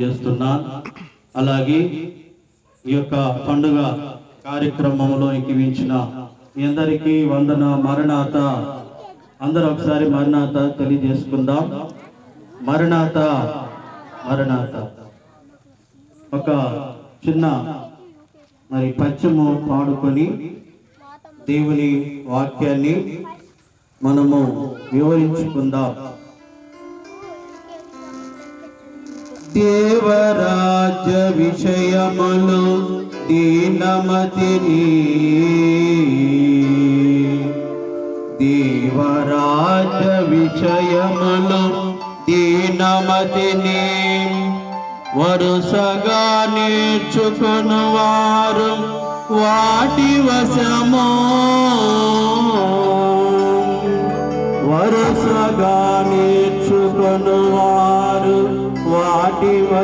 చేస్తున్నా అలాగే ఈ యొక్క పండుగ కార్యక్రమంలో ఎక్కివించిన మీ అందరికీ వందన మరణాత. అందరూ ఒకసారి మరణాత తెలియజేసుకుందాం. మరణాత మరణాత. ఒక చిన్న మరి పద్యము పాడుకొని దేవుని వాక్యాన్ని మనము వివరించుకుందాం. దేవరాజ్య విషయమును దీనమతిని. దేవరాజ్య విషయమును దీనమతిని. వరుసగా నేర్చుకుని వారు వాటి వశమో. వరుసగా నేర్చుకుని వారు He was